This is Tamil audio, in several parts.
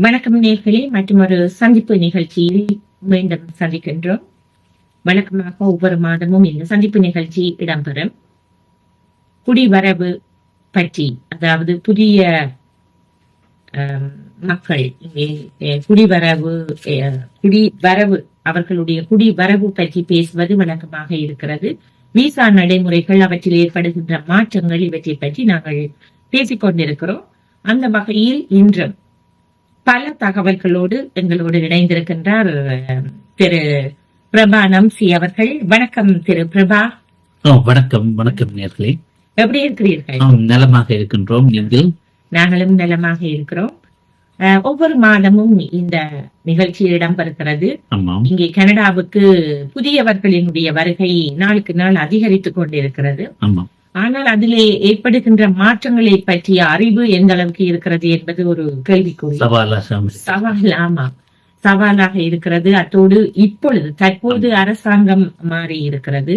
வணக்கம் நேர்களே மற்றும் ஒரு சந்திப்பு நிகழ்ச்சியில் மீண்டும் சந்திக்கின்றோம். வழக்கமாக ஒவ்வொரு மாதமும் இந்த சந்திப்பு நிகழ்ச்சி இடம்பெறும். குடிவரவு பற்றி அதாவது புதிய மக்கள் அஹ், குடிவரவு குடிவரவு அவர்களுடைய குடிவரவு பற்றி பேசுவது வழக்கமாக இருக்கிறது. விசா நடைமுறைகள் அவற்றில் ஏற்படுகின்ற மாற்றங்கள் இவற்றை பற்றி நாங்கள் பேசிக் கொண்டிருக்கிறோம் அந்த வகையில் இன்றும் பல தகவல்களோடு எங்களோடு இணைந்திருக்கின்றார் திரு பிரபா நம்சி அவர்கள். வணக்கம் திரு பிரபா. வணக்கம் வணக்கம் நேர்களே. எப்படி இருக்கிறீர்கள்? நலமாக இருக்கின்றோம் நீங்கள். நாங்களும் நலமாக இருக்கிறோம். ஒவ்வொரு மாதமும் இந்த நிகழ்ச்சி இடம்பெறுகிறது. இங்கே கனடாவுக்கு புதியவர்களினுடைய வருகை நாளுக்கு நாள் அதிகரித்துக் கொண்டிருக்கிறது. ஆனால் அதிலே ஏற்படுகின்ற மாற்றங்களை பற்றிய அறிவு எந்த அளவுக்கு இருக்கிறது என்பது ஒரு கேள்விக்குறி. சவால் ஆமா. சவாலாக இருக்கிறது. அத்தோடு இப்பொழுது தற்போது அரசாங்கம் மாறி இருக்கிறது.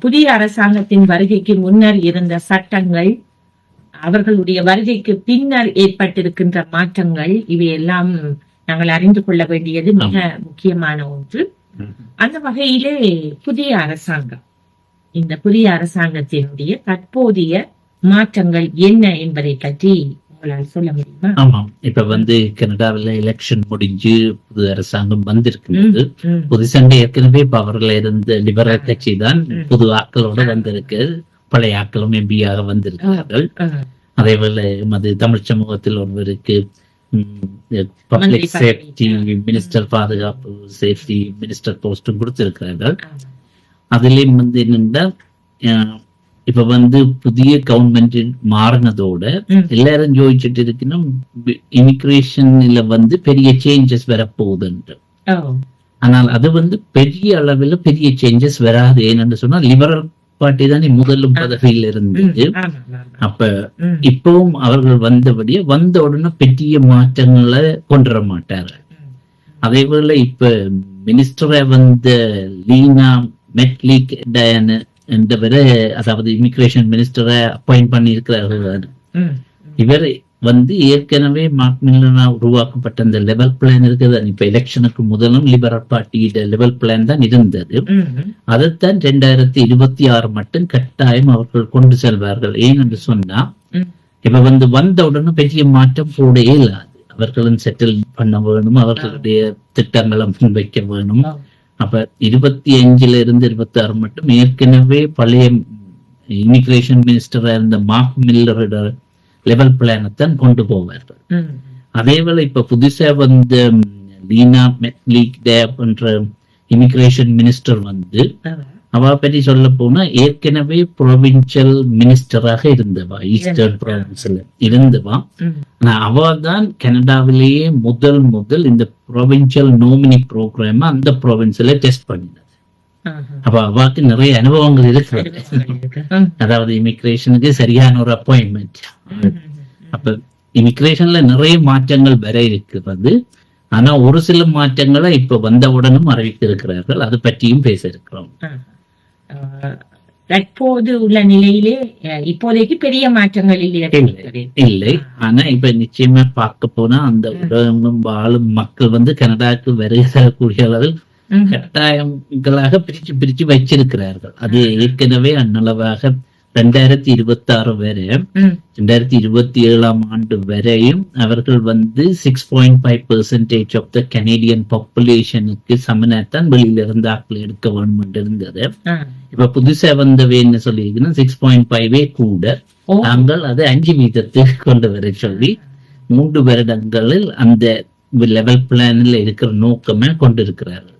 புதிய அரசாங்கத்தின் வருகைக்கு முன்னர் இருந்த சட்டங்கள் அவர்களுடைய வருகைக்கு பின்னர் ஏற்பட்டிருக்கின்ற மாற்றங்கள் இவையெல்லாம் நாங்கள் அறிந்து கொள்ள வேண்டியது மிக முக்கியமான ஒன்று. அந்த வகையிலே புதிய அரசாங்கம் இந்த புதிய அரசாங்கத்தினுடைய தற்போதைய மாற்றங்கள் என்ன என்பதை பற்றி உங்களால் சொல்ல முடியுமா? ஆமாம். இப்ப வந்து கனடாவில் எலெக்ஷன் முடிஞ்சு புது அரசாங்கம் வந்திருக்கிறது. ம், புதுசண்டை ஏற்கனவே அவர்கள் இருந்த லிபரல் கட்சி தான். புது ஆக்களோட வந்திருக்கு. பழைய ஆக்களும் எம்பியாக வந்திருக்கிறார்கள். அதே போல மது தமிழ் சமூகத்தில் ஒருவருக்கு பப்ளிக் சேஃப்டி. மினிஸ்டர் பாதுகாப்பு சேஃப்டி மினிஸ்டர் போஸ்டும் கொடுத்திருக்கிறார்கள். அதுலயும் வந்து என்னன்னா இப்ப வந்து புதிய கவர்மெண்ட் மாறினதோட. எல்லாரும் யோசிச்சுட்டு இருக்கணும் இமிகிரேஷன்ல வந்து பெரிய சேஞ்சஸ் வரப்போகுதுன்று ஓ, ஆனால் அது வந்து பெரிய அளவில் பெரிய சேஞ்சஸ் வராது ஏன்னு சொன்னா லிபரல் பார்ட்டி தானே முதலும் பதவியில் இருந்தது. அப்ப இப்பவும் அவர்கள் வந்தபடியே வந்த உடனே பெரிய மாற்றங்களை கொண்டு வர மாட்டார்கள். அதே போல இப்ப மினிஸ்டரை வந்த லீனா மெட்லிக் டயன் என்றவரை அதாவது இமிகிரேஷன் மினிஸ்டரை அப்பாயிண்ட் பண்ணி இருக்கிறார்கள் இவர் வந்து ஏற்கனவே மார்க் மில்லனா உருவாக்கப்பட்ட அந்த லெவல் பிளான் இருக்குது. இப்ப எலெக்ஷனுக்கு முதலும் லிபரல் பார்ட்டியோட லெவல் பிளான் தான் இருந்தது. அதைத்தான் ரெண்டாயிரத்தி இருபத்தி ஆறு மட்டும் கட்டாயம் அவர்கள் கொண்டு செல்வார்கள். ஏன் என்று சொன்னா. இப்ப வந்து வந்த உடனே பெரிய மாற்றம் போட இயலாது அவர்களும் செட்டில் பண்ண வேணும் அவர்களுடைய திட்டங்களை முன்வைக்க வேணும். அப்ப இருபத்தி அஞ்சுல இருந்து இருபத்தி ஆறு மட்டும் ஏற்கனவே பழைய இமிகிரேஷன் மினிஸ்டரா இருந்த மார்க் மில்லரோட லெவல் பிளானைத்தான் கொண்டு போவார்கள் அதே போல இப்ப புதுசா வந்த லீனா மெட்லிக் டேப் என்ற இமிகிரேஷன் மினிஸ்டர் வந்து அவ பற்றி சொல்ல போனா ஏற்கனவே ப்ரொவின்சியல் மினிஸ்டராக இருந்தவா ஈஸ்டர்ன். ப்ராவின்ஸ்ல இருந்தவா. ஆனா அவ தான் கனடாவிலேயே முதல் முதல் இந்த ப்ரொவின்சியல் நோமினி ப்ரோக்ராம் அந்த ப்ரொவின்ஸ்ல டெஸ்ட் பண்ணினது. அப்ப அவாக்கு நிறைய அனுபவங்கள் இருக்கிறது. ம், அதாவது இமிகிரேஷனுக்கு சரியான ஒரு அப்பாயின்மெண்ட் அப்ப இமிகிரேஷன்ல நிறைய மாற்றங்கள் வர இருக்கிறது. ஆனா ஒரு சில மாற்றங்களை இப்ப வந்தவுடனும் அறிவித்திருக்கிறார்கள். அது பற்றியும் பேச இருக்கிறோம் தற்போது உள்ள நிலையிலே இப்போதைக்கு பெரிய மாற்றங்கள் இல்லை. இல்லை ஆனா இப்ப நிச்சயமா பார்க்க போனா அந்த உலகம் வாழும் மக்கள் வந்து கனடாக்கு வருகை தரக்கூடிய அளவில் கட்டாயங்களாக பிரிச்சு பிரிச்சு வச்சிருக்கிறார்கள். அது ஏற்கனவே அந்நளவாக ரெண்டாயிரத்தி இருபத்தி ஆறு வரை ரெண்டாயிரத்தி இருபத்தி ஏழாம் ஆண்டு வரையும் அவர்கள் வந்து six point five percentage of the Canadian பாப்புலேஷனுக்கு சமனத்தான் வெளியில இருந்து ஆட்கள் எடுக்க வேண்டும் இருந்தது. இப்ப புதுசா வந்தவே என்ன சொல்லியிருக்குன்னா சிக்ஸ் பாயிண்ட் ஃபைவே கூட நாங்கள் அதை அஞ்சு வீதத்துக்கு கொண்டு வர சொல்லி மூன்று வருடங்களில் அந்த லெவல் பிளானில் இருக்கிற நோக்கமே கொண்டிருக்கிறார்கள்.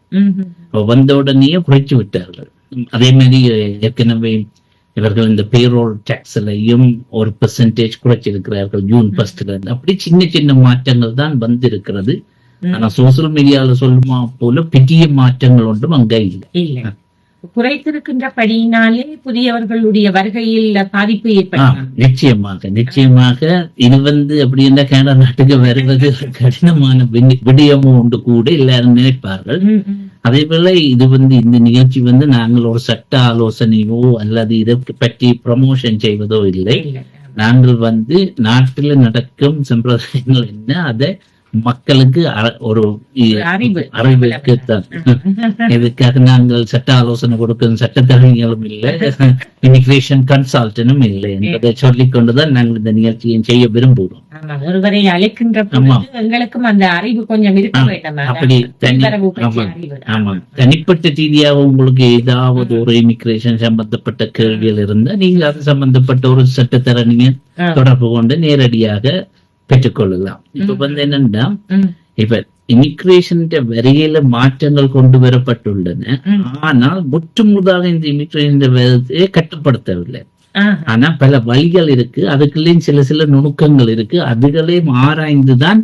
வந்த உடனேயே குறைச்சு விட்டார்கள். அதே மாதிரி ஏற்கனவே இவர்கள் இந்த பேரோல் டாக்ஸ்லையும் ஒரு பெர்சன்டேஜ் குறைச்சிருக்கிறார்கள் ஜூன் ஃபர்ஸ்ட்ல இருந்து. அப்படி சின்ன சின்ன மாற்றங்கள் தான் வந்திருக்கிறது. ஆனா சோசியல் மீடியால சொல்லுமா போல பெரிய மாற்றங்கள் ஒன்றும் அங்க இல்லை. இல்லை. குறைத்திருக்கின்றபடியினாலே புதியவர்களுடைய வருகையில் பாதிப்பு ஆ, ஏற்படலாம். நிச்சயமாக நிச்சயமாக இது வந்து அப்படி என்ன கனடா நாட்டுக்கு வருவது கடினமான விடி- விடயமும் உண்டு கூட எல்லாரும் நினைப்பார்கள். அதே போல இது வந்து இந்த நிகழ்ச்சி வந்து நாங்கள் ஒரு சட்ட ஆலோசனையோ அல்லது இதை பற்றி ப்ரமோஷன் செய்வதோ இல்லை இல்லை. நாங்கள் வந்து நாட்டில் நடக்கும் சம்பிரதாயங்கள் என்ன அதை மக்களுக்கு ஒரு. அறிவுக்கு தான் இதுக்காக நாங்கள் சட்ட ஆலோசனை கொடுக்கும் சட்டத்தரணிகளும் இல்லை இமிகிரேஷன் கன்சல்டனும் இல்லை என்பதை சொல்லிக் கொண்டுதான் நாங்கள் இந்த நிகழ்ச்சியை செய்ய விரும்புகிறோம் ஆமா ஒருவரை அழைக்கின்ற ஆமா. பொழுது எங்களுக்கும் அந்த அறிவு கொஞ்சம் இருக்க ஆ, வேண்டும் அப்படி தனி உத்தரவு பற்றிய ஆமா அறிவு. ஆமா தனிப்பட்ட ரீதியாக உங்களுக்கு ஏதாவது ஒரு இமிகிரேஷன் சம்பந்தப்பட்ட கேள்விகள் இருந்தா நீங்க அது சம்பந்தப்பட்ட ஒரு சட்டத்தரணியை. தொடர்பு கொண்டு நேரடியாக பெற்றுக்கொள்ளலாம். இப்ப. வந்து என்னன்னா இப்ப இமிகிரேஷன் வரியில மாற்றங்கள் கொண்டு வரப்பட்டுள்ளன. ஆனால் முற்றுமுதாக இந்த இமிகிரேஷன் விதத்தையே கட்டுப்படுத்தவில்லை. ஆனா பல வழிகள் இருக்கு. அதுக்குள்ளேயும் சில சில நுணுக்கங்கள் இருக்கு. அதுகளையும் ஆராய்ந்துதான்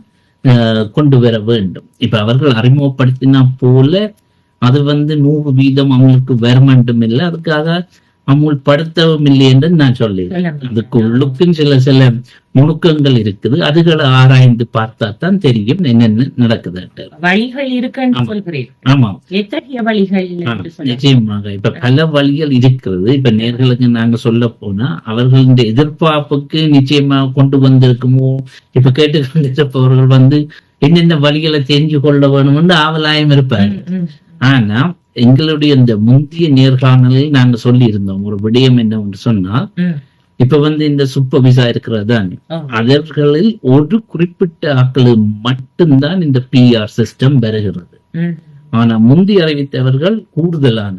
கொண்டு வர வேண்டும். இப்ப அவர்கள் அறிமுகப்படுத்தினா போல அது வந்து நூறு வீதம் அவங்களுக்கு வரமண்டும் இல்லை. அதுக்காக அமுல்படுத்தவும் இல்லை என்று நான் சொல்லி சொல்லுங்க. அதுக்கு உள்ளுக்கும் சில சில நுணுக்கங்கள் இருக்குது. அதுகளை ஆராய்ந்து பார்த்தா தான் தெரியும் என்னென்ன நடக்குதுன்ட்டு வழிகள் இருக்குன்னு ஆமா. எத்தகைய வழிகள். நிச்சயமாக. இப்ப பல வழிகள் இருக்கிறது. இப்ப நேர்களுக்கு நாங்க சொல்ல போனா அவர்களின் எதிர்பார்ப்புக்கு நிச்சயமா கொண்டு வந்திருக்குமோ? இப்ப கேட்டுக்கொண்டிருப்பவர்கள் வந்து என்னென்ன வழிகளை தெரிஞ்சு கொள்ள வேணும்னு ஆவலாயம் இருப்பாங்க. ஆனா எங்களுடைய இந்த முந்தைய நேர்காணலில் நாங்க சொல்லி இருந்தோம் ஒரு விடயம் என்னவென்று சொன்னால் ம். இப்ப வந்து இந்த சூப்பர் விசா இருக்கிறதான். அவர்களில் ஒரு குறிப்பிட்ட ஆட்களுக்கு மட்டும்தான் இந்த பிஆர் சிஸ்டம் வருகிறது. ஆனா முந்தி அறிவித்தவர்கள் கூடுதலான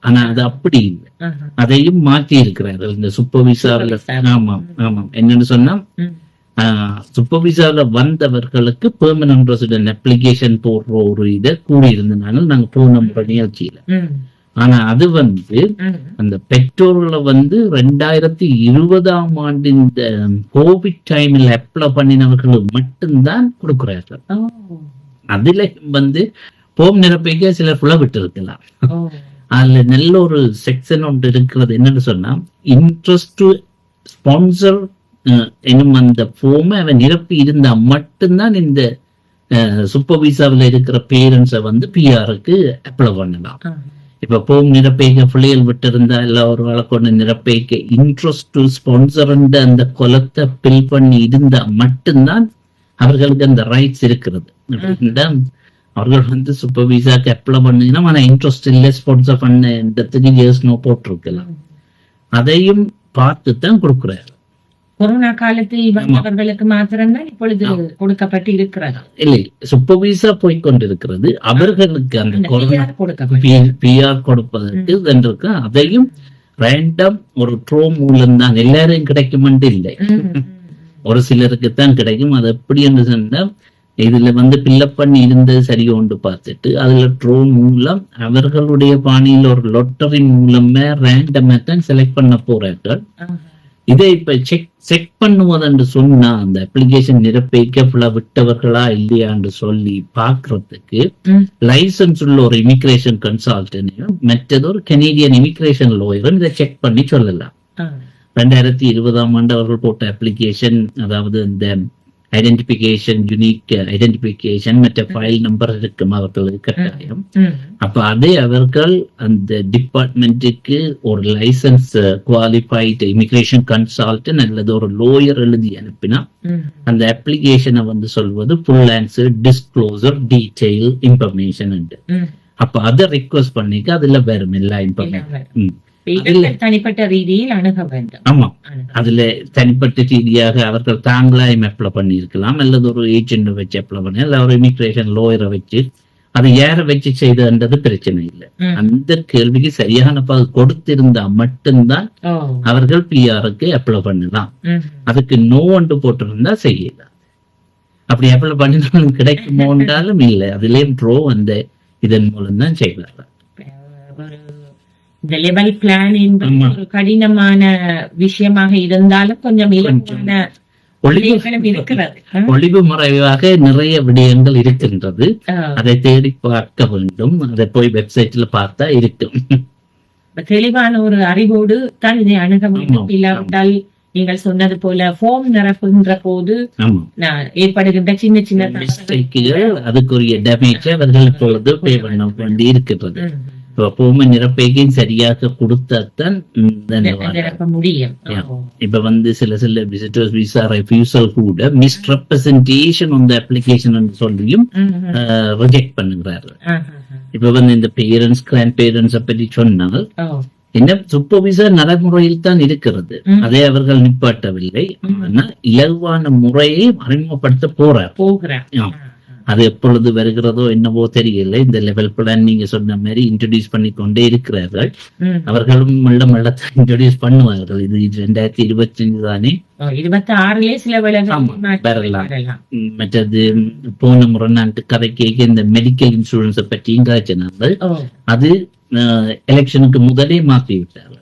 ஆனா அது அப்படி இல்லை. அதையும் மாற்றி இருக்கிறார்கள் இந்த சூப்பர் விசாவில் Super visa. ஆமாம் ஆமாம் என்னன்னு சொன்னா ம். சூப்பர் விசால வந்தவர்களுக்கு பெர்மனன்ட் ரெசிடென்ட் அப்ளிகேஷன் போடுற ஒரு இதை கூடியிருந்தனால நாங்க போன முறை நிகழ்ச்சியில ம். ஆனா அது வந்து. அந்த பெற்றோர்களை வந்து ரெண்டாயிரத்தி இருபதாம் ஆண்டு இந்த கோவிட் டைமில் அப்ளை பண்ணினவர்களுக்கு மட்டும்தான் கொடுக்கிறார்கள். அதுல வந்து போம் நிரப்பிக்க சிலர் புலவிட்டு இருக்கலாம். அதுல நல்ல ஒரு செக்ஷன் ஒன்று இருக்கிறது என்னன்னு சொன்னா இன்ட்ரெஸ்ட் ஸ்பான்சர் என்னும் அந்த ஃபோமை அவன் நிரப்பி இருந்தா மட்டும்தான் இந்த சூப்பர் விசாவில் இருக்கிற பேரண்ட்ஸை வந்து பிஆருக்கு அப்ளை பண்ணலாம். இப்ப போம் நிரப்பைக்க பிள்ளைகள் விட்டு இருந்தா இல்ல ஒரு வழக்கொண்டு நிரப்பைக்க இன்ட்ரெஸ்ட் டு ஸ்பான்சர் அந்த கொலத்தை பில் பண்ணி இருந்தா மட்டும்தான் அவர்களுக்கு அந்த ரைட்ஸ் இருக்கிறது. அவர்கள் வந்து சூப்பர் விசாக்கு அப்ளை பண்ணீங்கன்னா ஆனா இன்ட்ரெஸ்ட் இல்லை ஸ்பான்சர் பண்ணதுக்கு இயர்ஸ் நோ போட்டிருக்கலாம். அதையும் பார்த்து தான் கொடுக்குறாரு. கொரோனா காலத்தில் வந்தவர்களுக்கு மாத்திரம்தான் இப்பொழுது கொடுக்கப்பட்டு இருக்கிறது இல்லை சூப்பர் விசா போய்கொண்டிருக்கிறது அவர்களுக்கு அந்த கொரோனா பிஆர் கொடுப்பதற்கு இதன்றிருக்கு அதையும் ரேண்டம் ஒரு ட்ரோ மூலம் தான் எல்லாரும் கிடைக்குமென்று இல்லை. ஒரு சிலருக்கு தான் கிடைக்கும். அது எப்படி என்று சொன்னா இதுல வந்து பில்லப் பண்ணி இருந்தது சரியோ ஒன்று பார்த்துட்டு அதுல ட்ரோ மூலம் அவர்களுடைய பாணியில் ஒரு லொட்டரி மூலமே ரேண்டமா தான் செலக்ட் பண்ண போறார்கள். இதை இப்ப செக் செக் பண்ணுவதென்று சொன்னா அந்த அப்ளிகேஷன் நிரப்பிக்க ஃபுல்லா விட்டவர்களா இல்லையான்னு சொல்லி பாக்குறதுக்கு. லைசன்ஸ் உள்ள ஒரு இமிகிரேஷன் கன்சல்டன்டையும் மற்றது ஒரு கனேடியன் இமிகிரேஷன் லோயரும் இதை செக் பண்ணி சொல்லலாம். ரெண்டாயிரத்தி இருபதாம் ஆண்டு அவர்கள் போட்ட அப்ளிகேஷன் அதாவது இந்த ஐடென்டிபிகேஷன் யூனிக் ஐடென்டிபிகேஷன் மற்ற ஃபைல் நம்பர் இருக்கும் அவர்களுக்கு கட்டாயம். அப்ப அதே அவர்கள் அந்த டிபார்ட்மெண்ட்டுக்கு ஒரு லைசன்ஸ் குவாலிஃபைடு இமிகிரேஷன் கன்சல்டன் அல்லது ஒரு லோயர் எழுதி அனுப்பினா. அந்த அப்ளிகேஷனை வந்து சொல்வது full answer disclosure detail information. அப்ப அதை ரிக்வஸ்ட் பண்ணிக்க அதுல வரும் எல்லா இன்ஃபர்மேஷன் தனிப்பட்ட ரீதியில் அணுக வேண்டும் ஆமா. அதுல தனிப்பட்ட ரீதியாக அவர்கள் தாங்களாயும் அப்ளை பண்ணியிருக்கலாம் அல்லது ஒரு ஏஜென்ட் வச்சு அப்ளை பண்ணி அல்ல ஒரு இமிகிரேஷன் லோயரை வச்சு அது யாரை வச்சு செய்ததுன்றது பிரச்சனை இல்லை. அந்த கேள்விக்கு சரியான பதில் கொடுத்திருந்தா மட்டும்தான். அவர்கள் பிஆருக்கு அப்ளை பண்ணலாம். அதுக்கு நோ ஒன்று போட்டிருந்தா செய்யலாம் அப்படி அப்ளை பண்ணினாலும் கிடைக்குமோன்றாலும் இல்லை அதுலயும் ப்ரோ அந்த இதன் மூலம் தான் ஒரு இந்த லெவல் பிளான் என்பது. ஒரு கடினமான விஷயமாக இருந்தாலும் கொஞ்சம் இலகுவான ஒளிவு இருக்கிறது. மறைவாக நிறைய விடயங்கள் இருக்கின்றது. அதை தேடி பார்க்க வேண்டும். அதை போய் வெப்சைட்ல பார்த்தா இருக்கும் தெளிவான ஒரு அறிவோடு தான் இதை அணுக வேண்டும். இல்லாவிட்டால் நீங்கள் சொன்னது போல ஃபோம் நிரப்புகின்ற போது ஏற்படுகின்ற சின்ன சின்ன மிஸ்டேக்குகள் அதுக்குரிய டேமேஜ் அவர்கள் இப்பொழுது பே பண்ண வேண்டி இருக்கின்றது ம். இப்ப பூமி நிரப்பைக்கும் சரியாக கொடுத்தாத்தான் முடியும். இப்ப வந்து சில சில விசிட்டர்ஸ் விசா ரெஃப்யூசல் கூட மிஸ்ரெப்ரசன்டேஷன் அந்த அப்ளிகேஷன் சொல்லியும். ரிஜெக்ட் பண்ணுகிறாரு. இப்ப வந்து இந்த பேரண்ட்ஸ் கிராண்ட் பேரண்ட்ஸ் பற்றி சொன்னால். என்ன சூப்பர்வைசர் நடைமுறையில் தான் இருக்கிறது. அதை அவர்கள் நிப்பாட்டவில்லை. ஆனா இலகுவான முறையை அறிமுகப்படுத்த போறார் போகிறேன் ஆ. அது எப்பொழுது வருகிறதோ என்னவோ தெரியல இந்த லெவல் பிளான் நீங்க சொன்ன மாதிரி இன்ட்ரடியூஸ் பண்ணி கொண்டே இருக்கிறார்கள். அவர்களும் மெல்ல மெல்ல இன்ட்ரடியூஸ் பண்ணுவார்கள். இது ரெண்டாயிரத்தி இருபத்தி அஞ்சு தானே இருபத்தி ஆறுலயே சில வரலாம். மற்றது போன முறை நான் கதை கேட்க இந்த மெடிக்கல் இன்சூரன்ஸை பற்றியும் காய்ச்சினார்கள் அது எலெக்ஷனுக்கு முதலே மாற்றி விட்டார்கள்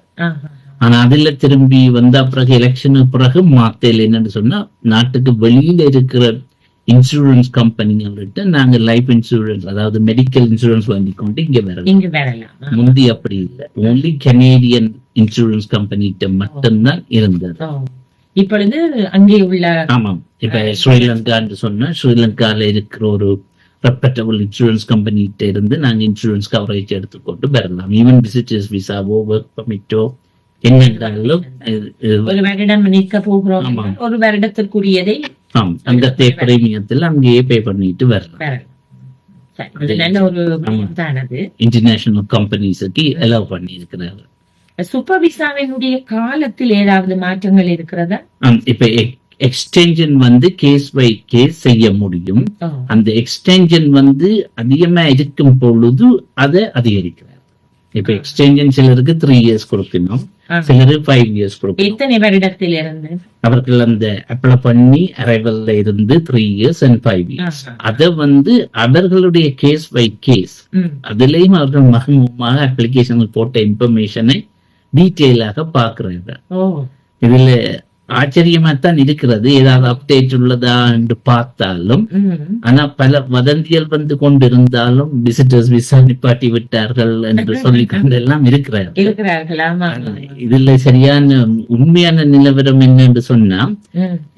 ஆனா அதுல திரும்பி வந்த பிறகு எலெக்ஷனுக்கு பிறகு மாத்தல என்னன்னு சொன்னா நாட்டுக்கு வெளியில இருக்கிற இன்சூரன்ஸ் கம்பெனிங்கள்ட்ட நாங்க லைஃப் இன்சூரன்ஸ் அதாவது மெடிக்கல் இன்சூரன்ஸ் வாங்கி கொண்டு இங்க வரலாம். இங்கு வரலாம். முந்தி அப்படி இல்லை. ஓன்லி கனேடியன் இன்சூரன்ஸ் கம்பெனிகிட்ட மட்டும்தான் இருந்தது. இப்பொழுது அங்கே உள்ள ஆமாம். இப்ப ஸ்ரீலங்கான்னு சொன்னா ஸ்ரீலங்கால இருக்கிற ஒரு ரெப்பட்டபிள் இன்சூரன்ஸ் கம்பெனிகிட்ட இருந்து நாங்க இன்சூரன்ஸ் கவரேஜ் எடுத்துக்கொண்டு வரலாம். ஈவன் விசிட்டர்ஸ் விசாவோ ஒர்க் பர்மிட்டோ இது ஒரு வருடம் நிற்க போகிறோம். ஒரு வருடத்திற்குரியதை ஆம் அங்கத்தே பிரீமியத்தில் அங்கேயே பே பண்ணிட்டு வரலாம் இன்டர்நேஷனல் கம்பெனிஸுக்கு அலோவ் பண்ணி இருக்கிறார்கள் சூப்பர் விசாவினுடைய காலத்தில் ஏதாவது மாற்றங்கள் இருக்கிறதா? இப்ப எக்ஸ்டென்ஷன் வந்து கேஸ் பை கேஸ் செய்ய முடியும். அந்த எக்ஸ்டென்ஷன் வந்து அதிகமா இருக்கும் பொழுது அதை அதிகரிக்கிறார். இப்ப எக்ஸ்டென்ஷன் சிலருக்கு த்ரீ இயர்ஸ் கொடுக்கணும். ஆ. சிலருக்கு ஃபைவ் இயர்ஸ் கொடுக்கணும் எத்தனை வருடத்தில் இருந்து அவர்கள் அந்த அப்ளை பண்ணி அரைவல்ல இருந்து three years and five years. அதை வந்து அவர்களுடைய கேஸ் பை கேஸ். அதுலயும் அவர்கள் மகமாக அப்ளிகேஷனில் போட்ட இன்ஃபர்மேஷனை டீட்டெயிலாக பார்க்கிறார்கள் ஓ இதுல ஆச்சரியமா தான் இருக்கிறது. ஏதாவது அப்டேட் உள்ளதா என்று பார்த்தாலும். ஆனா பல வதந்திகள் வந்து கொண்டிருந்தாலும் விசிட்டர்ஸ் விசா நிப்பாட்டி விட்டார்கள் என்று சொல்லி கொண்டெல்லாம் இருக்கிறார் இருக்கிறார்கள். இதுல சரியான உண்மையான நிலவரம் என்ன என்று சொன்னா.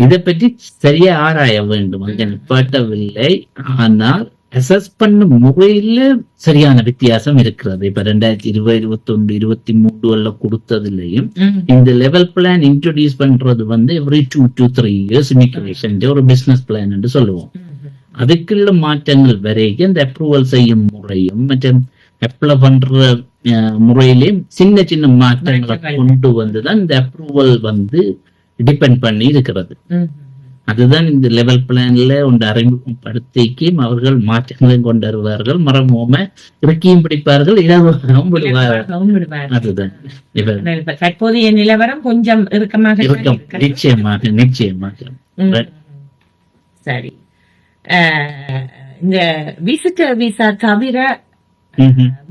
இதை பற்றி சரியா ஆராய வேண்டும். அங்க நிப்பாட்டவில்லை. ஆனால் அசஸ் பண்ணும் முறையில சரியான வித்தியாசம் இருக்கிறது இப்ப ரெண்டாயிரத்தி இருபது இருபத்தி ஒன்று இருபத்தி மூன்று கொடுத்ததுலயும். இந்த லெவல் பிளான் இன்ட்ரோடியூஸ் பண்றது வந்து every two to three years immigration ஒரு பிசினஸ் பிளான் என்று சொல்லுவோம். அதுக்குள்ள மாற்றங்கள் வரைக்கும் இந்த அப்ரூவல் செய்யும் முறையும் மற்றும் அப்ளை பண்ற முறையிலையும் சின்ன சின்ன மாற்றங்களை. கொண்டு வந்துதான் இந்த அப்ரூவல் வந்து டிபெண்ட் பண்ணி இருக்கிறது. அதுதான் இந்த லெவல் பிளான்ல ஒன்று அறிமுகப்படுத்திக்கும் அவர்கள் மாற்றங்களையும் கொண்டு வருவார்கள் மரமோம இறக்கியும் பிடிப்பார்கள் இலவாகவும் விடுவார்கள். அதுதான் தற்போதைய நிலவரம் கொஞ்சம் இறுக்கமாக இருக்கும். நிச்சயமாக நிச்சயமாக. சரி இந்த விசிட்டர் விசா தவிர.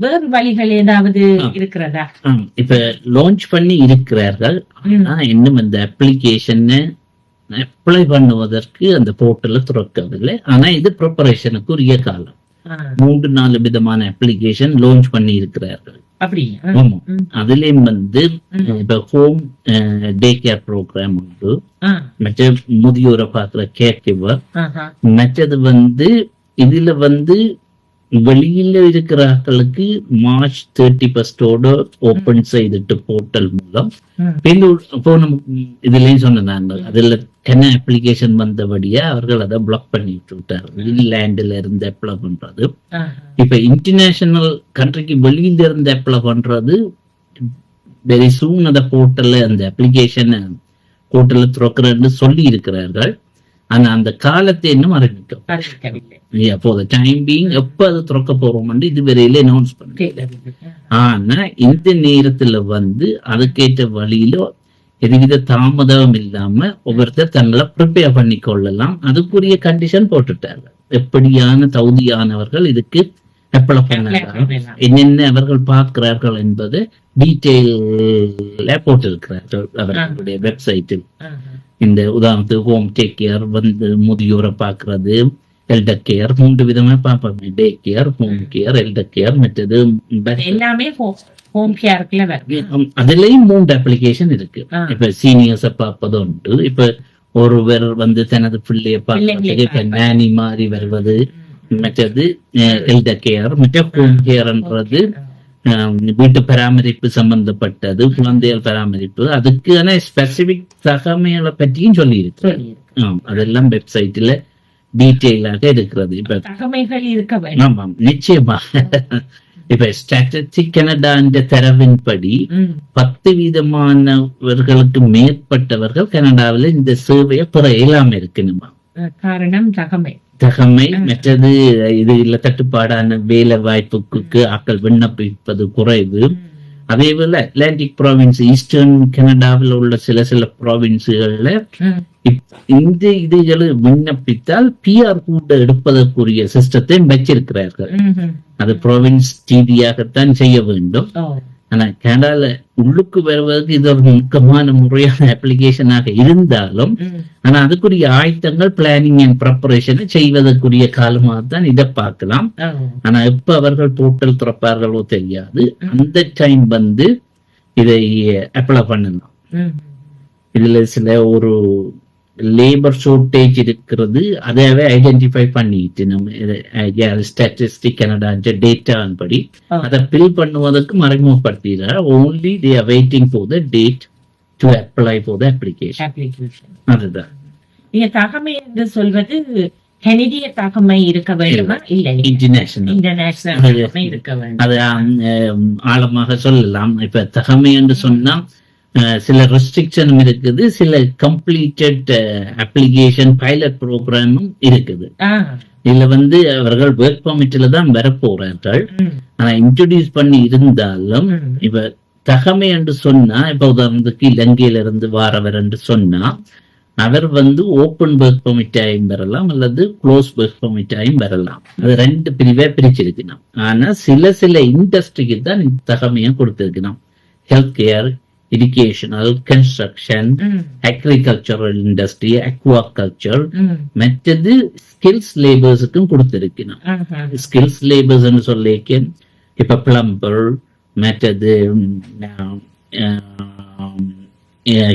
வேறு வழிகள் ஏதாவது. இருக்கிறதா இப்ப லான்ச் பண்ணி இருக்கிறார்கள். ஆனா இன்னும் அந்த அப்ளிகேஷன் அப்ளை பண்ணுவதற்கு அந்த போர்ட்டல திறக்கவில்லை. ஆனா இது ப்ரிப்பரேஷனுக்கு உரிய காலம். மூன்று நாலு விதமான அப்ளிகேஷன் லான்ச் பண்ணி இருக்கிறார்கள். அதுலயும் வந்து. இப்ப ஹோம் டே கேர் ப்ரோக்ராம் உண்டு. மற்ற முதியோரை பார்க்கிற கேர் கிவர். மற்றது வந்து இதுல வந்து வெளியில இருக்கிறவர்களுக்கு மார்ச் தேர்ட்டி ஃபர்ஸ்டோட ஓபன் செய்துட்டு போர்ட்டல் மூலம். இப்போ இதுலயும் சொன்னாங்க அதுல என்ன அப்ளிகேஷன் வந்தபடியா அவர்கள் அதை பிளாக் பண்ணி விட்டார் லேண்ட்ல இருந்து அப்ளை பண்றது. இப்ப இன்டர்நேஷனல் கண்ட்ரிக்கு வெளியில இருந்து அப்ளை பண்றது. வெரி சூன் அந்த போர்ட்டல்ல அந்த அப்ளிகேஷன் போர்ட்டல்ல திறக்கிறன்னு சொல்லி இருக்கிறார்கள். ஆனா அந்த காலத்தை இன்னும் அறிவிக்கும் அறிவிக்கவில்லை. அப்போ டைம் பீங் எப்ப அது திறக்க போறோம்னு இதுவரையில அனௌன்ஸ் பண்ணி தெரியவில்லை. ஆனா இந்த நேரத்துல வந்து அதுக்கேற்ற வழியில எதுவித தாமதம் இல்லாம ஒவ்வொருத்தர் தங்களை ப்ரிப்பேர் பண்ணி கொள்ளலாம் அதுக்குரிய கண்டிஷன் போட்டுட்டாங்க. எப்படியான தகுதியானவர்கள் இதுக்கு அப்ளை பண்ணலாம். என்னென்ன அவர்கள் பார்க்கிறார்கள் என்பது டீட்டெயில போட்டிருக்கிறார்கள் அவர்களுடைய வெப்சைட்டில். இந்த உதாரணத்துக்கு ஹோம் டேக் கேர் வந்து முதியோரை பார்க்கிறது எல்டர் கேர் மூன்று விதமா பார்ப்பாங்க day care home care elder care மற்றது எல்லாமே ஹோம் கேருக்குள்ள வரும் அதுலயும் மூன்று அப்ளிகேஷன் இருக்கு. இப்ப சீனியர்ஸ பார்ப்பது உண்டு. இப்ப ஒருவர் வந்து தனது பிள்ளைய பார்க்கறதுக்கு இப்ப. நானி மாதிரி வருவது மற்றது எல்டர் கேர் மற்ற ஹோம் கேர்ன்றது வீட்டு பராமரிப்பு சம்பந்தப்பட்டது குழந்தைகள் பராமரிப்பு. அதுக்கான ஸ்பெசிபிக் தகமைகளை பற்றியும் சொல்லியிருக்கு. சொல்லியிருக்கு. அதெல்லாம் வெப்சைட்ல டீட்டெயிலாக இருக்கிறது. இப்ப தகமைகள் இருக்க வேண்டும். ஆமாம் நிச்சயமாக. இப்ப ஸ்டாட்டிஸ்டிக் கனடா என்ற தரவின்படி பத்து வீதமானவர்களுக்கு மேற்பட்டவர்கள் கனடாவில் இந்த சேவையை பெற இயலாம இருக்கணுமா? காரணம் தகமை. தகமை. மற்றது இது இல்ல தட்டுப்பாடான வேலை வாய்ப்புக்கு ஆட்கள் விண்ணப்பிப்பது குறைவு. அதே போல அட்லாண்டிக் ப்ராவின்ஸ் ஈஸ்டர்ன் கனடாவில் உள்ள சில சில ப்ராவின்ஸுகள்ல இந்த இதுகளை விண்ணப்பித்தால் பிஆர் கூட எடுப்பதற்குரிய சிஸ்டத்தை வச்சிருக்கிறார்கள். அது ப்ராவின்ஸ் ரீதியாகத்தான் செய்ய வேண்டும். ஆனா கனடால உள்ளுக்கு வருவதற்கு இது ஒரு முக்கியமான முறையான அப்ளிகேஷனாக இருந்தாலும் ஆனா அதுக்குரிய ஆயத்தங்கள் பிளானிங் அண்ட் ப்ரிப்பரேஷனை செய்வதற்குரிய காலமாக தான் இதை பார்க்கலாம். ஆனா எப்ப அவர்கள் போர்ட்டல் திறப்பார்களோ தெரியாது. அந்த டைம் வந்து இதை அப்ளை பண்ணலாம். இதுல சில ஒரு லேபர் ஷார்டேஜ் இருக்கிறது. அதையவே ஐடென்டிஃபை பண்ணிட்டு நம்ம ஸ்டாட்டிஸ்டிக் கனடா டேட்டா படி. அதை பில் பண்ணுவதற்கு மறைமுகப்படுத்திடுறார் only they are waiting for the date to apply for the application application. அதுதான். நீங்க தகமை என்று சொல்வது கனடிய தகமை இருக்க வேண்டுமா? இல்லை. இன்டர்நேஷனல் இன்டர்நேஷனல் இருக்க வேண்டும்? அது ஆழமாக சொல்லலாம். இப்ப தகமை என்று சொன்னா சில ரெஸ்ட்ரிக்ஷனும் இருக்குது சில கம்ப்ளீட்டட் அப்ளிகேஷன் பைலட் ப்ரோக்ராமும் இருக்குது. இதுல வந்து அவர்கள் ஒர்க் பர்மிட்ல தான் வரப்போறார்கள். ஆனா இன்ட்ரோடியூஸ் பண்ணி இருந்தாலும் இப்ப தகமை என்று சொன்னா இப்ப உதாரணத்துக்கு இலங்கையில இருந்து வாரவர் என்று சொன்னா அவர் வந்து ஓப்பன் ஒர்க் பர்மிட்டாயும் பெறலாம் அல்லது க்ளோஸ் ஒர்க் பர்மிட்டாயும் பெறலாம் அது ரெண்டு பிரிவே பிரிச்சிருக்கணும். ஆனா சில சில இண்டஸ்ட்ரிக்கு தான் இந்த தகமையை கொடுத்திருக்கணும். Health care educational construction agricultural industry aquaculture மற்றது ஸ்கில்ஸ் லேபர்ஸுக்கும் கொடுத்திருக்கணும் ஆஹா, ஸ்கில்ஸ் லேபர்ஸ்னு சொல்லிக்க இப்ப பிளம்பர் மற்றது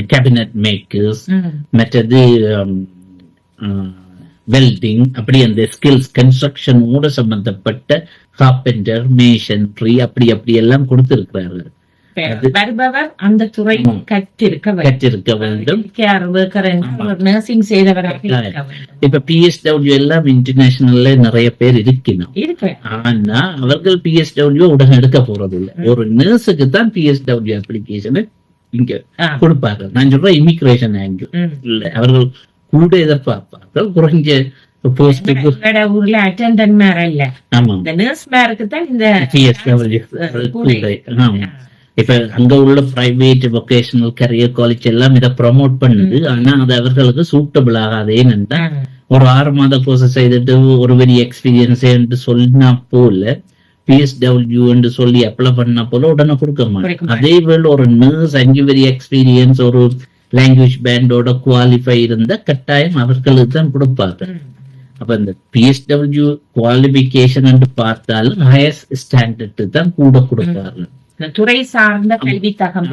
கேபினட் மேக்கர்ஸ் மற்றது வெல்டிங் அப்படி அந்த ஸ்கில்ஸ் கன்ஸ்ட்ரக்ஷனோட சம்பந்தப்பட்ட கார்பெண்டர் மேஷன்ட்ரி அப்படி அப்படி எல்லாம் கொடுத்திருக்கிறார்கள் வருபவர் அந்த துறை. கற்றிருக்க கற்றிருக்க வேண்டும். நர்சிங் செய்தவராக இப்ப பிஎஸ்டபிள்யூ எல்லாம் இன்டர்நேஷனல்ல நிறைய பேர் இருக்கணும் இருக்கு. ஆனா அவர்கள் பிஎஸ்டபிள்யூ உடனே எடுக்க போறது இல்ல ஒரு நர்ஸுக்கு தான் பிஎஸ்டபிள்யூ அப்ளிகேஷனை இங்க ஆ, கொடுப்பாங்க நான் சொல்றேன் இமிகிரேஷன் ஆங்கிள். இல்ல அவர்கள் கூட எதிர்பார்ப்பார்கள். குறைஞ்ச ஆமா இந்த நர்ஸ் மேருக்கு தான் இந்த இப்ப அங்க உள்ள பிரைவேட் வொகேஷனல் கரியர் காலேஜ் எல்லாம் இதை ப்ரமோட் பண்ணுது. ஆனா அது அவர்களுக்கு சூட்டபிள் ஆகாது. ஏனென்றா ஒரு ஆறு மாத கோர்ஸ் செய்துட்டு ஒரு பெரிய எக்ஸ்பீரியன்ஸ் சொன்னா போல பிஎஸ்டபிள்யூ என்று சொல்லி அப்ளை பண்ண போல உடனே கொடுக்க மாட்டேன். அதே போல ஒரு நர்ஸ் அஞ்சு பெரிய எக்ஸ்பீரியன்ஸ் ஒரு லாங்குவேஜ் பேண்டோட குவாலிஃபை இருந்தா கட்டாயம் அவர்களுக்கு தான் கொடுப்பாங்க. அப்ப இந்த பிஎஸ்டபிள்யூ குவாலிபிகேஷன் என்று பார்த்தாலும் ஹையர் ஸ்டாண்டர்ட் தான் கூட இந்த துறை சார்ந்த கல்வி தகமை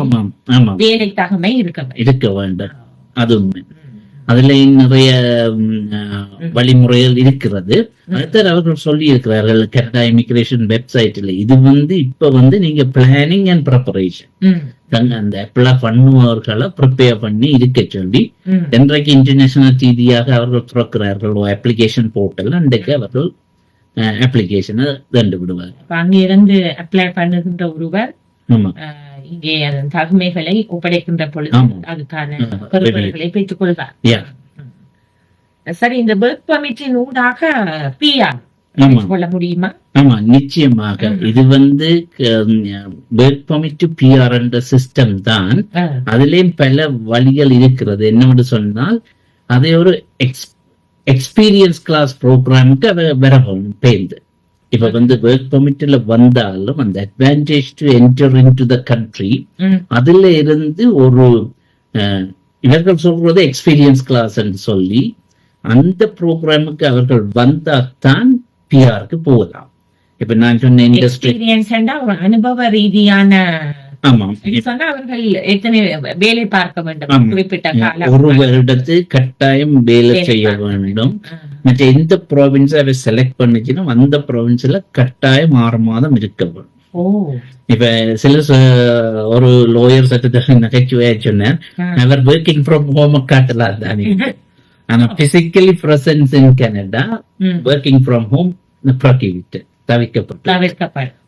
வேலை தகமை இருக்க இருக்க வேண்டும். அது உண்மை. அதுல நிறைய வழிமுறைகள் இருக்கிறது. அடுத்தது அவர்கள் சொல்லி இருக்கிறார்கள் கனடா இமிகிரேஷன் வெப்சைட்ல இது வந்து இப்ப வந்து நீங்க பிளானிங் அண்ட் ப்ரிப்பரேஷன் அந்த அப்ளை பண்ணுபவர்களை ப்ரிப்பேர் பண்ணி இருக்க சொல்லி. என்றைக்கு இன்டர்நேஷனல் ரீதியாக அவர்கள் துறக்கிறார்கள் அப்ளிகேஷன் போர்ட்டல் அன்றைக்கு அவர்கள் அப்ளிகேஷனை தண்டு விடுவார் அங்கிருந்து அப்ளை பண்ணுகின்ற ஒருவர் இங்கே அதன் தகமைகளை ஒப்படைக்கின்ற பொழுது. அதுக்கான. பொறுப்புகளை பெற்றுக் கொள்வார் சரி இந்த ஒர்க் பர்மிட்டின் ஊடாக பிஆர். கொள்ள முடியுமா ஆமா நிச்சயமாக இது வந்து ஒர்க் பர்மிட் பிஆர் என்ற சிஸ்டம் தான் அதுலயும் பல வழிகள் இருக்கிறது என்னவென்று சொன்னால் அதை ஒரு எக்ஸ் எக்ஸ்பீரியன்ஸ் கிளாஸ் ப்ரோக்ராமுக்கு அதை வரவும் பேருந்து இப்ப வந்து ஒர்க் பர்மிட்ல வந்தாலும் அந்த advantage to enter into the country அதுல இருந்து ஒரு இவர்கள் சொல்றது எக்ஸ்பீரியன்ஸ் கிளாஸ் சொல்லி அந்த ப்ரோக்ராமுக்கு அவர்கள் வந்தால்தான் பிஆருக்கு போகலாம். இப்ப நான் சொன்ன இண்டஸ்ட்ரி அனுபவ ரீதியான சொன்னா அவர்கள் எத்தனை வேலை பார்க்க வேண்டும். குறிப்பிட்ட கால ஒரு வருடத்து கட்டாயம் வேலை செய்ய வேண்டும். மற்ற எந்த ப்ராவின்ஸ் செலக்ட் பண்ணிச்சுன்னா அந்த ப்ராவின்ஸ்ல கட்டாயம் ஆறு மாதம் இருக்க வேண்டும். இப்ப சில ஒரு லோயர் சட்டத்தை நகைச்சுவையா சொன்னார். ஆ. அவர் ஒர்க்கிங் ஃப்ரம் ஹோம் காட்டலாம் தானே ஆனா physically presence in Canada. Working from home தவிக்கப்பட்டு தவிர்க்கப்படும். Yeah,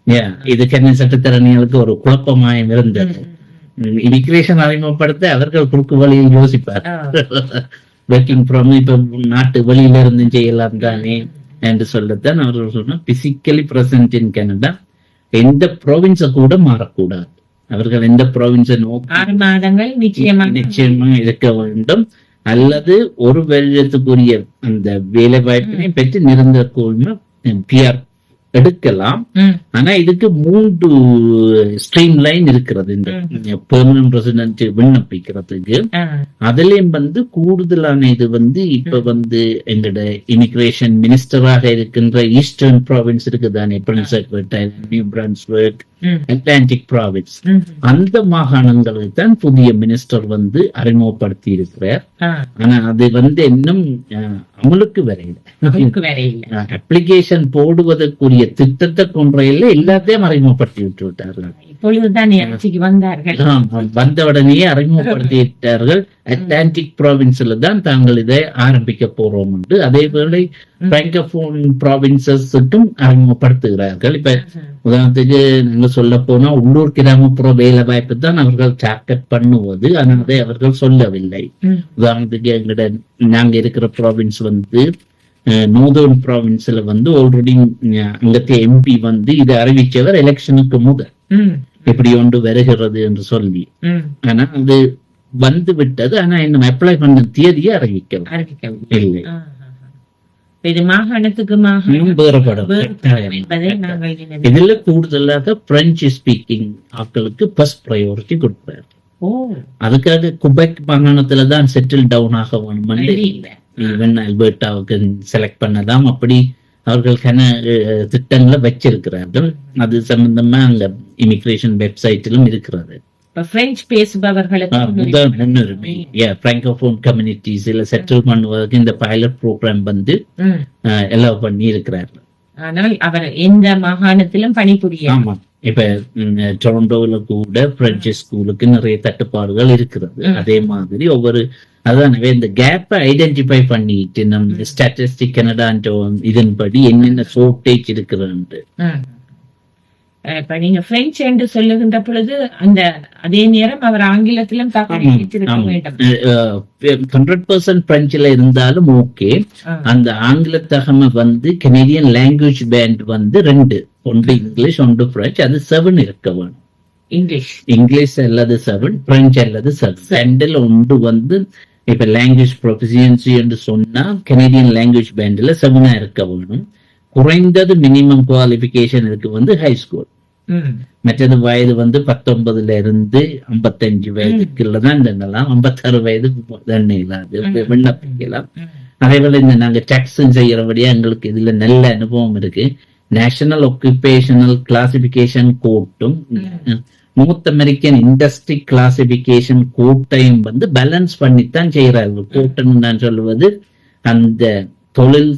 இது கன்ன சட்டத்தரணிகளுக்கு ஒரு குழப்பமாயம் இருந்தது. இமிகிரேஷன் அறிமுகப்படுத்த அவர்கள் குறுக்கு வழியில் யோசிப்பார். ஒர்க்கிங் ஃப்ரம் இப்ப நாட்டு வெளியில இருந்து செய்யலாம் தானே என்று சொல்லத்தான் அவர்கள் சொன்னா பிசிக்கலி பிரசன்ட் இன் கனடா எந்த ப்ரோவின்ஸ கூட மாறக்கூடாது. அவர்கள் எந்த ப்ரோவின்ஸை நோக்கி நிச்சயமாக நிச்சயமா. இருக்க வேண்டும். அல்லது ஒரு வருடத்துக்குரிய அந்த வேலை வாய்ப்பினை பெற்று நிரந்தர கூர்மை பிஆர் எடுக்கலாம். ஆனா இதுக்கு மூன்று ஸ்ட்ரீம் லைன் இருக்கிறது இந்த பெர்மனன்ட் ரெசிடென்ட் விண்ணப்பிக்கிறதுக்கு. அதுலயும் வந்து கூடுதலான இது வந்து இப்ப வந்து எங்களோட இமிகிரேஷன் மினிஸ்டராக இருக்கின்ற ஈஸ்டர்ன் ப்ராவின்ஸ் இருக்குதானே Prince New Brunswick hmm. Atlantic province. அந்த மாகாணங்களுக்கு தான் புதிய மினிஸ்டர் வந்து அறிமுகப்படுத்தி இருக்கிறார். ஆனா அது வந்து இன்னும் அமலுக்கு வரையில அப்ளிகேஷன் போடுவதற்குரிய திட்டத்தை கொன்றையில எல்லாத்தையும் அறிமுகப்படுத்தி விட்டு விட்டார்கள் இப்பொழுதுதான் வந்தார்கள். வந்த உடனேயே அறிமுகப்படுத்தி விட்டார்கள் அட்லாண்டிக் ப்ராவின்ஸ்ல தான் தாங்கள் இதை ஆரம்பிக்க போறோம் என்று. அதே வேளை பிராங்கபோன் ப்ராவின்சஸுக்கும் அறிமுகப்படுத்துகிறார்கள். இப்ப உதாரணத்துக்கு நாங்க சொல்ல போனா உள்ளூர் கிராமப்புற வேலை வாய்ப்பு தான் அவர்கள் டார்கெட் பண்ணுவது ஆனால் அதை அவர்கள் சொல்லவில்லை. உதாரணத்துக்கு எங்கட நாங்க இருக்கிற ப்ராவின்ஸ் வந்து நோதர்ன் ப்ராவின்ஸ்ல வந்து ஆல்ரெடி அங்கത്തെ எம்பி வந்து இதை அறிவிச்சவர் எலெக்ஷனுக்கு முதல். இப்படி ஒன்று வருகிறது என்று சொல்லி. ஆனா அது வந்து விட்டது ஆனா இன்னும் அப்ளை பண்ண தேதியை அறிவிக்கல இல்லை. இது மாகாணத்துக்கு மாகாணம். வேறுபடும் என்பதை நாங்கள் இதுல கூடுதலாக பிரெஞ்சு ஸ்பீக்கிங் ஆட்களுக்கு ஃபர்ஸ்ட் ப்ரையாரிட்டி கொடுப்பார். ஓ. அதுக்காக குபெக் மாகாணத்துல தான் செட்டில் டவுன் ஆக வேணும். ஈவன் அல்பர்டாவுக்கு செலக்ட் பண்ணலாம் அப்படி அவர்கள் கன அஹ், திட்டங்களை வச்சிருக்கிறார்கள். அது சம்பந்தமா அங்க இமிகிரேஷன் வெப்சைட்டிலும் இருக்கிறது. பிரெஞ்சு பேசுபவர்களுக்கு முன்னுரிமை பிராங்கோபோன் கம்யூனிட்டிஸ்ல செட்டில் பண்ணுவதற்கு இந்த பைலட் ப்ரோக்ராம் வந்து. எல்லாம் பண்ணி இருக்கிறார்கள் ஆனால் அவர் எந்த மாகாணத்திலும் பணிபுரிய ஆமா. இப்ப ம், டொரண்டோல கூட பிரெஞ்சு ஸ்கூலுக்கு நிறைய தட்டுப்பாடுகள் இருக்கிறது. அதே மாதிரி ஒவ்வொரு அதானவே இந்த கேப்பை ஐடென்டிஃபை பண்ணிட்டு நம்ம ஸ்டாட்டிஸ்டிக் கனடான்ற இதன்படி என்னென்ன ஷோர்டேஜ் இருக்கிறது இப்ப நீங்க பிரெஞ்சு என்று சொல்லுகின்ற பொழுது அந்த அதே நேரம் அவர் ஆங்கிலத்திலும் ஹண்ட்ரட் பர்சன்ட் பிரெஞ்சுல இருந்தாலும் ஓகே. அந்த ஆங்கில தகமை வந்து கெனடியன் லாங்குவேஜ் பேண்ட் வந்து ரெண்டு. ஒன்று இங்கிலீஷ் ஒன்று பிரெஞ்சு அது செவன் இருக்க வேணும் இங்கிலீஷ் இங்கிலீஷ் அல்லது செவன் பிரெஞ்சு அல்லது செவன் ரெண்டில் ஒன்று வந்து இப்ப லாங்குவேஜ் ப்ரொஃபிஷியன்சி என்று சொன்னா கெனடியன் லாங்குவேஜ் பேண்ட்ல செவனா இருக்க வேணும் குறைந்தது மினிமம் குவாலிஃபிகேஷன் இருக்கு வந்து ஹை ஸ்கூல். மற்றது வயது வந்து பத்தொன்பதுல இருந்து ஐம்பத்தஞ்சு வயதுக்குள்ள தான் தண்டலாம் ஐம்பத்தாறு வயது இல்லாது விண்ணப்பிக்கலாம். அதே போல இந்த நாங்க டேக்ஸ் செய்யறபடியா எங்களுக்கு இதுல நல்ல அனுபவம் இருக்கு. நேஷனல் ஒக்குபேஷனல் கிளாசிபிகேஷன் கோர்ட்டும் நார்த் அமெரிக்கன் இண்டஸ்ட்ரி கிளாசிபிகேஷன் கோட்டையும் வந்து பேலன்ஸ் பண்ணித்தான் செய்யறார்கள் கோர்ட்டுன்னு நான் சொல்லுவது அந்த தொழில்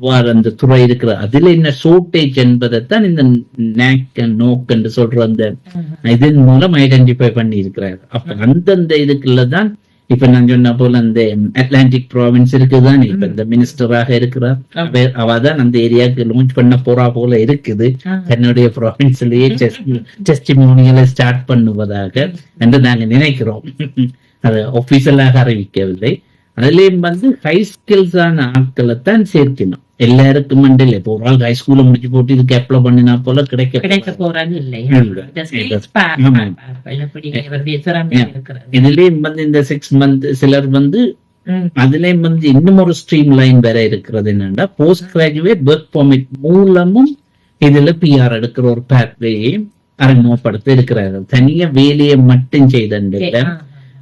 வார அந்த துறை இருக்கிற அதுல என்ன ஷோர்டேஜ் என்பதைத்தான் இந்த நேக் நோக் என்று சொல்ற அந்த இதன் மூலம் ஐடென்டிஃபை பண்ணி இருக்கிறார் அப்ப அந்தந்த இதுக்குள்ள தான் இப்ப நான் சொன்ன போல அந்த அட்லாண்டிக் ப்ராவின்ஸ் இருக்குதான்? இப்ப இந்த மினிஸ்டராக இருக்கிறார். அவ- தான் அந்த ஏரியாவுக்கு லான்ச் பண்ண போறா போல இருக்குது. தன்னுடைய ப்ராவின்ஸ்லயே டெஸ்டிமோனியலை ஸ்டார்ட் பண்ணுவதாக என்று நாங்க நினைக்கிறோம். அது ஒபிஷியலாக அறிவிக்கவில்லை. அதுலயும் வந்து ஹை ஸ்கில்ஸான ஆட்களை தான் சேர்க்கணும். எல்லாருக்கும் மண்டில் இப்போ ஒரு ஆள் ஹை ஸ்கூல்ல முடிச்சு போட்டு இதுக்கு அப்ளை பண்ணினா போல கிடைக்க கிடைக்க போறது இல்லை. இல்லை. இந்த skills பா- ஆமா. பார்ப்பார்கள். எப்படி இவருடைய திறமை இருக்கிறது. இதுலயும் வந்து இந்த சிக்ஸ் மந்த் சிலர் வந்து. அதுலயும் வந்து இன்னும் ஒரு ஸ்ட்ரீம் லைன் வேற இருக்கிறது என்னன்னா போஸ்ட் கிராஜுவேட் ஒர்க் பர்மிட் மூலமும் இதுல பிஆர் எடுக்கிற ஒரு பேத்வேயை அறிமுகப்படுத்த இருக்கிறார்கள். தனியா வேலையை மட்டும் செய்தண்டில்ல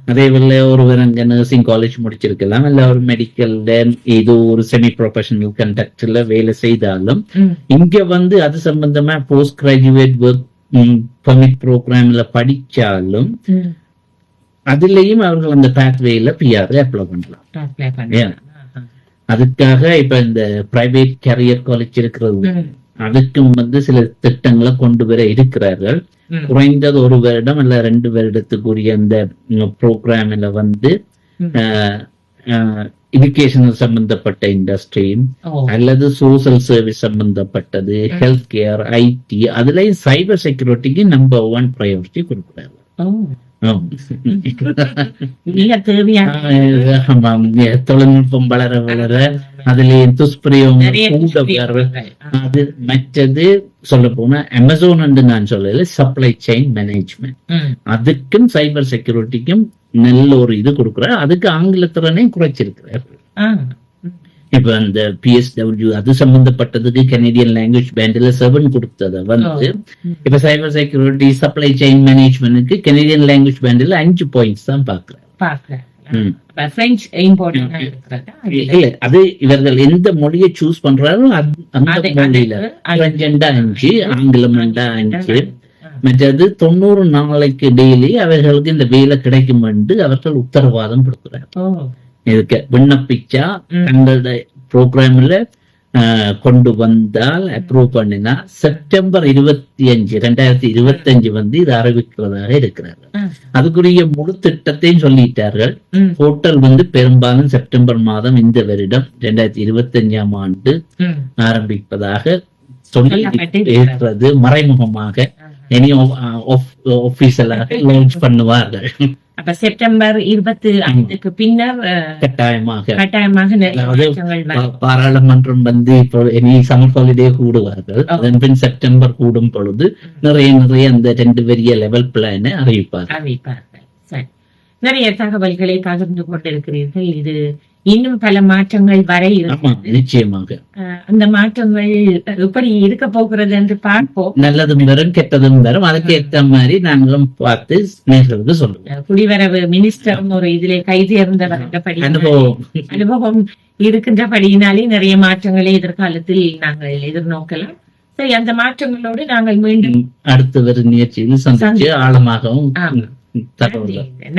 அதே போல ஒருவர் அங்க நர்சிங் காலேஜ் முடிச்சிருக்கலாம் இல்ல ஒரு மெடிக்கல்ல ஏதோ ஒரு செமி ப்ரொஃபஷனல் கண்டக்ட்ல வேலை செய்தாலும். இங்க வந்து அது சம்பந்தமா போஸ்ட் கிராஜுவேட் ஒர்க் பர்மிட் ப்ரோக்ராம்ல படிச்சாலும். அதுலயும் அவர்கள் அந்த பேத்வேல பிஆர் அப்ளை பண்ணலாம். அதுக்காக இப்ப இந்த பிரைவேட் கேரியர் காலேஜ் இருக்கிறது. அதுக்கும் வந்து சில திட்டங்களை கொண்டு வர இருக்கிறார்கள் குறைந்தது ஒரு வருடம் இல்ல ரெண்டு வருடத்துக்குரிய அந்த ப்ரோக்ராம்ல வந்து. எஜுகேஷனல் சம்பந்தப்பட்ட இண்டஸ்ட்ரியும் அல்லது சோசியல் சர்வீஸ் சம்பந்தப்பட்டது ஹெல்த் கேர் ஐடி அதுலயும் சைபர் செக்யூரிட்டிக்கு நம்பர் ஒன் ப்ரையாரிட்டி கொடுக்குறாரு தொழில்நுட்பம் வளர வளர அதுலயும் துஷ்பிரயோகம் அது மற்றது சொல்ல போனா அமேசான் என்று நான் சொல்லல சப்ளை செயின் மேனேஜ்மெண்ட் அதுக்கும் சைபர் செக்யூரிட்டிக்கும் நல்ல ஒரு இது கொடுக்குறாரு அதுக்கு ஆங்கிலத்திறனையும் குறைச்சிருக்கிறார் இப்ப அந்த பிஎஸ்டபிள்யூ அது சம்பந்தப்பட்டதுக்கு கனடியன் லாங்குவேஜ் பேண்ட்ல செவன் கொடுத்தத வந்து. இப்ப சைபர் செக்யூரிட்டி சப்ளை செயின் மேனேஜ்மெண்ட்டுக்கு கனடியன் லாங்குவேஜ் பேண்ட்ல அஞ்சு பாயிண்ட்ஸ் தான் பாக்குறேன். அது இவர்கள் எந்த மொழியை சூஸ் பண்றாரோ அந்த மொழியில. பிரெஞ்சண்டா அஞ்சு ஆங்கிலம்டா அஞ்சு. மற்றது தொண்ணூறு நாளைக்கு டெய்லி அவர்களுக்கு இந்த வேலை கிடைக்கும் என்று அவர்கள் உத்தரவாதம் கொடுக்கிறார் ஓ, இதுக்கு விண்ணப்பிச்சா. தங்களோட ப்ரோக்ராம்ல கொண்டு வந்தால் அப்ரூவ் பண்ணினா செப்டம்பர் இருபத்தி அஞ்சு ரெண்டாயிரத்தி இருபத்தி அஞ்சு வந்து இது அறிவிக்கிறதாக இருக்கிறார்கள் அதுக்குரிய முழு திட்டத்தையும் சொல்லிட்டார்கள் ம், போர்ட்டல் வந்து பெரும்பாலும் செப்டம்பர் மாதம் இந்த வருடம் ரெண்டாயிரத்தி இருபத்தி அஞ்சாம் ஆண்டு. ஆரம்பிப்பதாக சொல்லி இருக்கிறது மறைமுகமாக. இனி ஒபிஷியலாக லான்ச் பண்ணுவார்கள். அப்ப செப்டம்பர் இருபத்தி ஐந்துக்கு பின்னர் கட்டாயமாக. கட்டாயமாக பாராளுமன்றம் வந்து இப்போ இனி சம்மர் ஹாலிடே கூடுவார்கள். அதன் பின் செப்டம்பர் கூடும் பொழுது நிறைய நிறைய அந்த ரெண்டு பெரிய லெவல் பிளானை அறிவிப்பார் அறிவிப்பார்கள். சரி. நிறைய தகவல்களை பகிர்ந்து கொண்டிருக்கிறீர்கள். இது இன்னும் பல மாற்றங்கள் வர நிச்சயமாக. அந்த மாற்றங்கள் எப்படி இருக்க போகிறது என்று பார்ப்போம். நல்லதும் வரும் கெட்டதும் வரும். அதுக்கு ஏற்ற மாதிரி நாங்களும் பார்த்து நேர்களுக்கு சொல்லுவோம். குடிவரவு மினிஸ்டரும் ஒரு இதிலே கைதேர்ந்தவர் என்றபடி அனுபவம். அனுபவம் இருக்கின்றபடியினாலே நிறைய மாற்றங்களை எதிர்காலத்தில் நாங்கள் எதிர்நோக்கலாம். சரி அந்த மாற்றங்களோடு நாங்கள் மீண்டும் அடுத்த வரும் நிகழ்ச்சியில் சந்திச்சு ஆழமாகவும்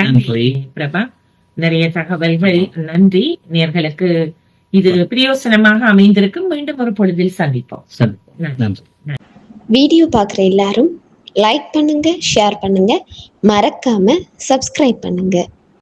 நன்றி. பிரபா. நிறைய தகவல்கள் நன்றி. நேர்களுக்கு இது பிரயோசனமாக அமைந்திருக்கும். மீண்டும் ஒரு பொழுதில் சந்திப்போம். வீடியோ பார்க்குற எல்லாரும் லைக் பண்ணுங்க ஷேர் பண்ணுங்க. மறக்காம சப்ஸ்கிரைப் பண்ணுங்க.